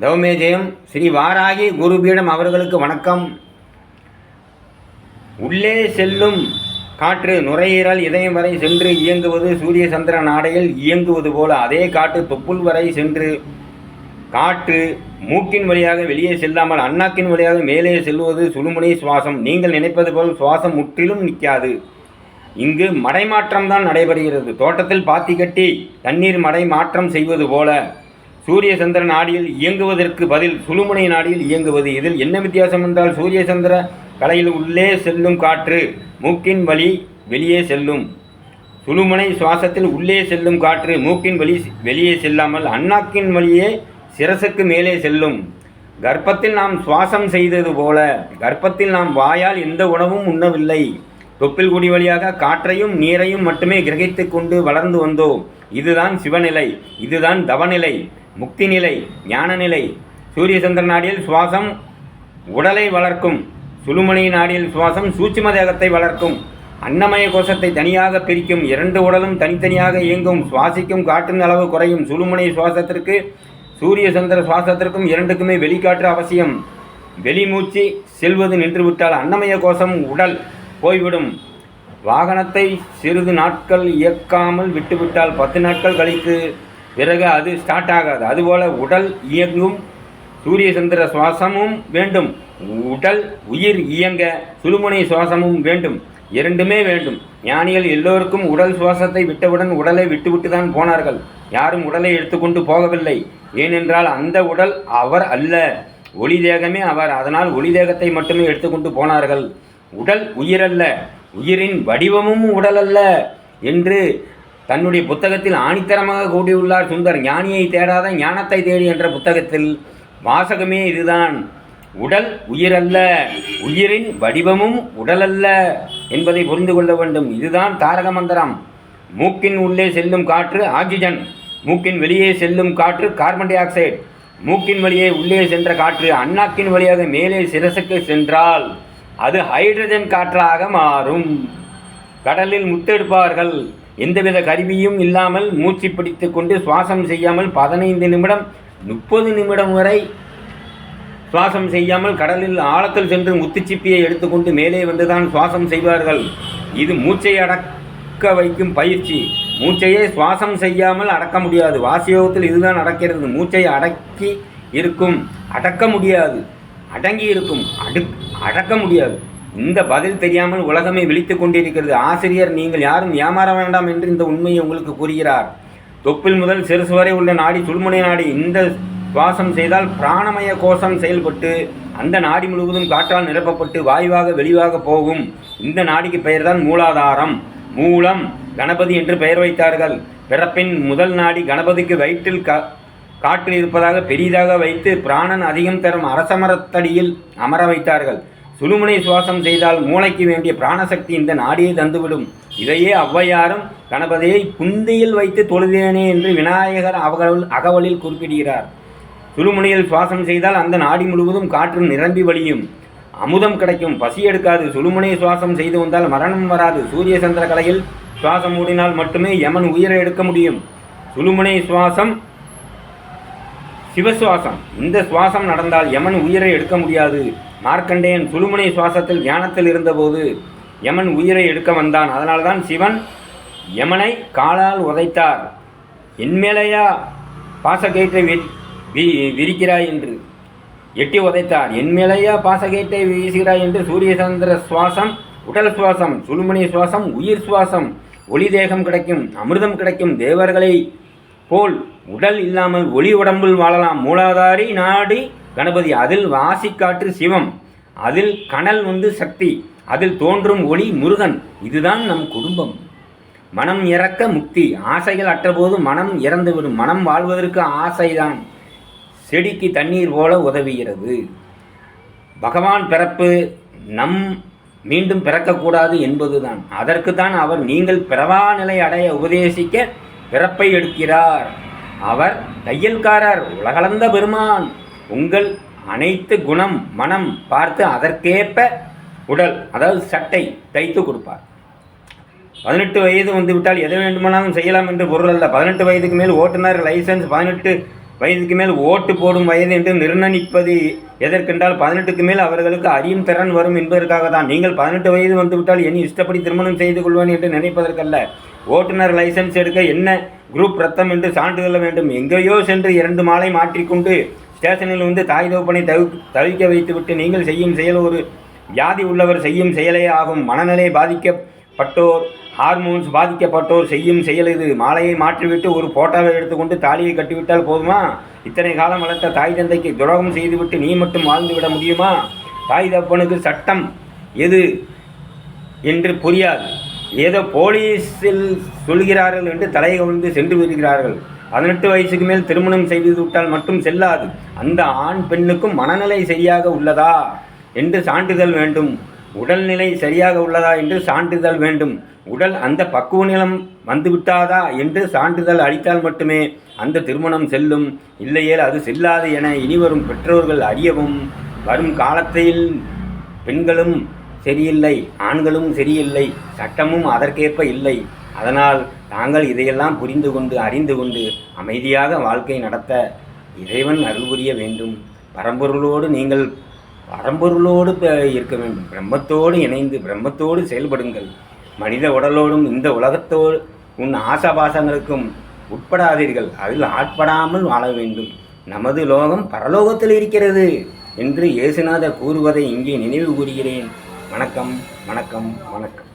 தவமே ஜெயம் ஸ்ரீ வாராகி குருபீடம் அவர்களுக்கு வணக்கம். உள்ளே செல்லும் காற்று நுரையீரல் இதயம் வரை சென்று இயங்குவது சூரிய சந்திர நாடையில் இயங்குவது போல அதே காற்று தொப்புள் வரை சென்று காற்று மூக்கின் வழியாக வெளியே செல்லாமல் அண்ணாக்கின் வழியாக மேலே செல்வது சுழுமுனை சுவாசம். நீங்கள் நினைப்பது போல் சுவாசம் முற்றிலும் நிற்காது. இங்கு மடைமாற்றம் தான் நடைபெறுகிறது. தோட்டத்தில் பாத்தி கட்டி தண்ணீர் மடை மாற்றம் செய்வது போல சூரிய சந்திர நாடியில் இயங்குவதற்கு பதில் சுழுமுனை நாடியில் இயங்குவது. இதில் என்ன வித்தியாசம் என்றால் சூரிய சந்திர கலையில் உள்ளே செல்லும் காற்று மூக்கின் வழி வெளியே செல்லும். சுழுமுனை சுவாசத்தில் உள்ளே செல்லும் காற்று மூக்கின் வழி வெளியே செல்லாமல் அண்ணாக்கின் வழியே சிரசுக்கு மேலே செல்லும். கர்ப்பத்தில் நாம் சுவாசம் செய்தது போல கர்ப்பத்தில் நாம் வாயால் எந்த உணவும் உண்ணவில்லை. தொப்பில் குடி வழியாக காற்றையும் நீரையும் மட்டுமே கிரகித்து கொண்டு வளர்ந்து வந்தோம். இதுதான் சிவநிலை இதுதான் தவநிலை. முக்தி நிலை ஞான நிலை சூரிய சந்திர நாடியில் சுவாசம் உடலை வளர்க்கும் சுழுமணி நாடியில் சுவாசம் சூட்சும தேகத்தை வளர்க்கும் அன்னமய கோஷத்தை தனியாக பிரிக்கும் இரண்டு உடலும் தனித்தனியாக இயங்கும் சுவாசிக்கும் காற்றின் அளவு குறையும் சுழுமுனை சுவாசத்திற்கு சூரிய சந்திர சுவாசத்திற்கும் இரண்டுக்குமே வெளிக்காற்று அவசியம். வெளிமூச்சு செல்வது நின்றுவிட்டால் அன்னமய கோஷம் உடல் போய்விடும். வாகனத்தை சிறிது நாட்கள் இயக்காமல் விட்டுவிட்டால் பத்து நாட்கள் கழித்து பிறகு அது ஸ்டார்ட் ஆகாது. அதுபோல் உடல் இயங்கும் சூரிய சந்திர சுவாசமும் வேண்டும். உடல் உயிர் இயங்க சுழுமுனை சுவாசமும் வேண்டும். இரண்டுமே வேண்டும். ஞானிகள் எல்லோருக்கும் உடல் சுவாசத்தை விட்டவுடன் உடலை விட்டுவிட்டு தான் போனார்கள். யாரும் உடலை எடுத்துக்கொண்டு போகவில்லை. ஏனென்றால் அந்த உடல் அவர் அல்ல. ஒளி தேகமே அவர். அதனால் ஒளி தேகத்தை மட்டுமே எடுத்துக்கொண்டு போனார்கள். உடல் உயிரல்ல உயிரின் வடிவமும் உடல் அல்ல என்று தன்னுடைய புத்தகத்தில் ஆணித்தரமாக கூடியுள்ளார் சுந்தர். ஞானியை தேடாத ஞானத்தை தேடி என்ற புத்தகத்தில் வாசகமே இதுதான். உடல் உயிரல்ல உயிரின் வடிவமும் உடலல்ல என்பதை புரிந்து கொள்ள வேண்டும். இதுதான் தாரக மந்திரம். மூக்கின் உள்ளே செல்லும் காற்று ஆக்சிஜன் மூக்கின் வெளியே செல்லும் காற்று கார்பன் டை ஆக்சைடு மூக்கின் வழியே உள்ளே சென்ற காற்று அண்ணாக்கின் வழியாக மேலே சிரசுக்கு சென்றால் அது ஹைட்ரஜன் காற்றாக மாறும். கடலில் முத்தெடுப்பார்கள். எந்தவித கருவியும் இல்லாமல் மூச்சு பிடித்து கொண்டு சுவாசம் செய்யாமல் பதினைந்து நிமிடம் முப்பது நிமிடம் வரை சுவாசம் செய்யாமல் கடலில் ஆழத்தில் சென்று முத்துச்சிப்பியை எடுத்துக்கொண்டு மேலே வந்துதான் சுவாசம் செய்வார்கள். இது மூச்சை அடக்க வைக்கும் பயிற்சி. மூச்சையே சுவாசம் செய்யாமல் அடக்க முடியாது. வாசியோகத்தில் இதுதான் நடக்கிறது. மூச்சை அடக்கி இருக்கும். அடக்க முடியாது. அடங்கி இருக்கும். அடு அடக்க முடியாது. இந்த பதில் தெரியாமல் உலகமே விழித்து கொண்டிருக்கிறது. ஆசிரியர் நீங்கள் யாரும் ஏமாற வேண்டாம் என்று இந்த உண்மையை உங்களுக்கு கூறுகிறார். தொப்பில் முதல் சிறுசு வரை உள்ள நாடி சுழுமுனை நாடி இந்த சுவாசம் செய்தால் பிராணமய கோஷம் செயல்பட்டு அந்த நாடி முழுவதும் காற்றால் நிரப்பப்பட்டு வாயுவாக வெளிவாக போகும். இந்த நாடிக்கு பெயர்தான் மூலாதாரம். மூலம் கணபதி என்று பெயர் வைத்தார்கள். பிறப்பின் முதல் நாடி கணபதிக்கு வயிற்றில் கா காற்று இருப்பதாக பெரிதாக வைத்து பிராணன் அதிகம் தரும் அரசமரத்தடியில் அமர வைத்தார்கள். சுழுமுனை சுவாசம் செய்தால் மூளைக்கு வேண்டிய பிராணசக்தி இந்த நாடியை தந்துவிடும். இதையே ஔவையாரும் கணபதியை புந்தியில் வைத்து தொழுதேனே என்று விநாயகர் அவகவல் அகவலில் குறிப்பிடுகிறார். சுழுமுனையில் சுவாசம் செய்தால் அந்த நாடி முழுவதும் காற்று நிரம்பி வழியும். அமுதம் கிடைக்கும். பசி எடுக்காது. சுழுமுனை சுவாசம் செய்து வந்தால் மரணம் வராது. சூரிய சந்திர கலையில் சுவாசம் மூடினால் மட்டுமே யமன் உயிரை எடுக்க முடியும். சுழுமுனை சுவாசம் சிவசுவாசம். இந்த சுவாசம் நடந்தால் யமன் உயிரை எடுக்க முடியாது. மார்க்கண்டேயன் சுழுமுனை சுவாசத்தில் தியானத்தில் இருந்தபோது யமன் உயிரை எடுக்க வந்தான். அதனால்தான் சிவன் யமனை காலால் உதைத்தார். என்மேலையா பாசக்கயிற்றை வி வி- விரிக்கிறாய் என்று எட்டி உதைத்தார். என்மேலையா பாசகேட்டை வீசுகிறாய் என்று சூரிய சந்திர சுவாசம் உடல் சுவாசம் சுழுமுனை சுவாசம் உயிர் சுவாசம் ஒளி தேகம் கிடைக்கும் அமிர்தம் கிடைக்கும் தேவர்களை போல் உடல் இல்லாமல் ஒளி உடம்பில் வாழலாம். மூலாதாரி நாடி கணபதி அதில் வாசிக்காற்று சிவம் அதில் கனல் வந்து சக்தி அதில் தோன்றும் ஒளி முருகன். இதுதான் நம் குடும்பம். மனம் இறக்க முக்தி. ஆசைகள் அற்றபோது மனம் இறந்துவிடும். மனம் வாழ்வதற்கு ஆசைதான். செடிக்கு தண்ணீர் போல உதவுகிறது. பகவான் பிறப்பு நம் மீண்டும் பிறக்கக்கூடாது என்பதுதான். அதற்கு தான் அவர் நீங்கள் பிறவா நிலை அடைய உபதேசிக்க பிறப்பை எடுக்கிறார். அவர் தையல்காரர் உலகளந்த பெருமான். உங்கள் அனைத்து குணம் மனம் பார்த்து அதற்கேற்ப உடல் அதாவது சட்டை தைத்து கொடுப்பார். பதினெட்டு வயது வந்துவிட்டால் எதை வேண்டுமானாலும் செய்யலாம் என்று பொருள் அல்ல. பதினெட்டு வயதுக்கு மேல் ஓட்டுநர் லைசன்ஸ் பதினெட்டு வயதுக்கு மேல் ஓட்டு போடும் வயது என்று நிர்ணயிப்பது எதற்கென்றால் பதினெட்டுக்கு மேல் அவர்களுக்கு அறியும் திறன் வரும் என்பதற்காக தான். நீங்கள் பதினெட்டு வயது வந்துவிட்டால் என் இஷ்டப்படி திருமணம் செய்து கொள்வேன் என்று நினைப்பதற்கல்ல. ஓட்டுநர் லைசென்ஸ் எடுக்க என்ன குரூப் ரத்தம் என்று சான்றிதழ் வேண்டும். எங்கேயோ சென்று இரண்டு மாலை மாற்றிக்கொண்டு ஸ்டேஷனில் வந்து தாய் தோப்பனை தவி தவிக்க வைத்துவிட்டு நீங்கள் செய்யும் செயல் ஒரு வியாதி உள்ளவர் செய்யும் செயலே ஆகும். மனநிலை பாதிக்கப்பட்டோர் ஹார்மோன்ஸ் பாதிக்கப்பட்டோர் செய்யும் செயல் இது. மாலையை மாற்றிவிட்டு ஒரு போட்டாவை எடுத்துக்கொண்டு தாலியை கட்டிவிட்டால் போதுமா? இத்தனை காலம் வளர்த்த தாய் தந்தைக்கு துரோகம் செய்துவிட்டு நீ மட்டும் வாழ்ந்து விட முடியுமா? தாய் தப்பனுக்கு சட்டம் எது என்று புரியாது. ஏதோ போலீஸில் சொல்கிறார்கள் என்று தலையை கவிழ்ந்து சென்று விடுகிறார்கள். பதினெட்டு வயசுக்கு மேல் திருமணம் செய்து விட்டால் மட்டும் செல்லாது. அந்த ஆண் பெண்ணுக்கும் மனநிலை சரியாக உள்ளதா? என்று சான்றிதழ் வேண்டும். உடல்நிலை சரியாக உள்ளதா என்று சான்றிதழ் வேண்டும். உடல் அந்த பக்குவ நிலம் வந்துவிட்டாதா என்று சான்றிதழ் அளித்தால் மட்டுமே அந்த திருமணம் செல்லும். இல்லையேல் அது செல்லாது என இனிவரும் பெற்றோர்கள் அறியவும் வரும் காலத்தில் பெண்களும் சரியில்லை ஆண்களும் சரியில்லை சட்டமும் அதற்கேற்ப இல்லை. அதனால் தாங்கள் இதையெல்லாம் புரிந்து கொண்டு அறிந்து கொண்டு அமைதியாக வாழ்க்கை நடத்த இறைவன் அருள் புரிய வேண்டும். பரம்பொருளோடு நீங்கள் பரம்பொருளோடு இருக்க வேண்டும். பிரம்மத்தோடு இணைந்து பிரம்மத்தோடு செயல்படுங்கள். மனித உடலோடும் இந்த உலகத்தோடு உன் ஆசாபாசங்களுக்கும் உட்படாதீர்கள். அதில் ஆட்படாமல் வாழ வேண்டும். நமது லோகம் பரலோகத்தில் இருக்கிறது என்று இயேசுநாதர் கூறுவதை இங்கே நினைவு கூறுகிறேன். வணக்கம் வணக்கம் வணக்கம்.